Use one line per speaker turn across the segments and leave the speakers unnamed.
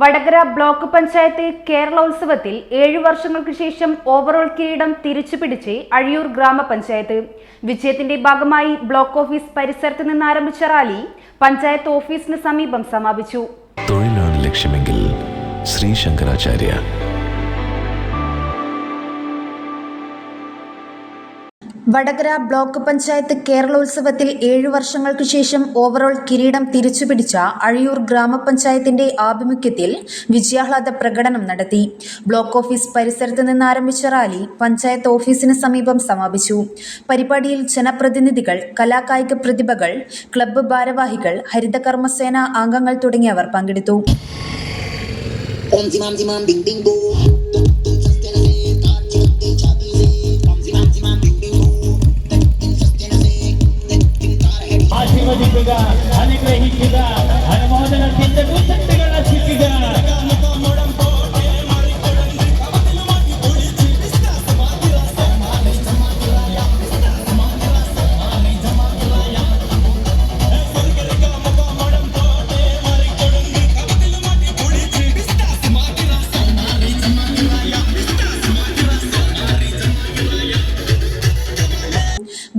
Vadakara block panchayat കേരളോത്സവത്തിൽ ഏഴു വർഷങ്ങൾക്ക് ശേഷം ഓവറോൾ കിരീടം തിരിച്ചുപിടിച്ച് അഴിയൂർ ഗ്രാമപഞ്ചായത്ത്. വിജയത്തിന്റെ ഭാഗമായി ബ്ലോക്ക് ഓഫീസ് പരിസരത്ത് നിന്ന് ആരംഭിച്ച റാലി പഞ്ചായത്ത് ഓഫീസിന് സമീപം സമാപിച്ചു.
തൊഴിലാണ് ലക്ഷ്യമെങ്കിൽ ശ്രീ ശങ്കരാചാര്യ
വടകര ബ്ലോക്ക് പഞ്ചായത്ത് കേരളോത്സവത്തിൽ ഏഴു വർഷങ്ങൾക്ക് ശേഷം ഓവറോൾ കിരീടം തിരിച്ചുപിടിച്ച അഴിയൂർ ഗ്രാമപഞ്ചായത്തിന്റെ ആഭിമുഖ്യത്തിൽ വിജയാഹ്ലാദ പ്രകടനം നടത്തി. ബ്ലോക്ക് ഓഫീസ് പരിസരത്ത് നിന്ന് ആരംഭിച്ച റാലി പഞ്ചായത്ത് ഓഫീസിന് സമീപം സമാപിച്ചു. പരിപാടിയിൽ ജനപ്രതിനിധികൾ കലാകായിക പ്രതിഭകൾ ക്ലബ്ബ് ഭാരവാഹികൾ ഹരിതകർമ്മസേന അംഗങ്ങൾ തുടങ്ങിയവർ പങ്കെടുത്തു.
Om zimam zimam ding ding boom.
ആശീർവദിക്കുക അനുഗ്രഹിക്കുക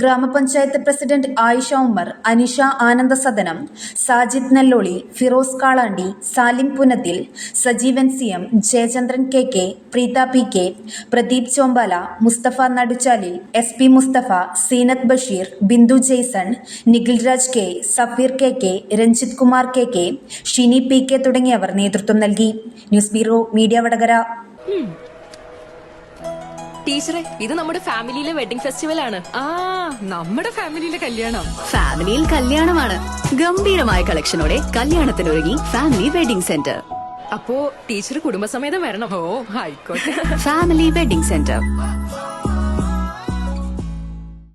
ഗ്രാമപഞ്ചായത്ത് president Ayisha Umar Anisha Ananda Sadanam Sajid Nelloli Firoz Kalandi Salim Punathil Sajeevan C M Jayachandran K K Preetha P K Pradeep Chombala Mustafa Naduchalil S P Mustafa Seenath Basheer Bindu Jaison Nikhil Raj K Safeer K K Ranjith Kumar K K Shini P K തുടങ്ങിയവർ നേതൃത്വം നൽകി. News bureau media Vadakara.
ടീച്ചറെ ഇത് നമ്മുടെ ഫാമിലിയിലെ wedding festival ആണ്
ആ നമ്മുടെ ഫാമിലിയിലെ കല്യാണം.
ഫാമിലിയിൽ കല്യാണമാണ്. ഗംഭീരമായ കളക്ഷനോടെ കല്യാണത്തിനൊരുങ്ങി ഫാമിലി വെഡിംഗ് സെന്റർ.
അപ്പോ ടീച്ചർ കുടുംബസമേതം വരണം.
ഓ ആയിക്കോട്ടെ.
Family wedding centre.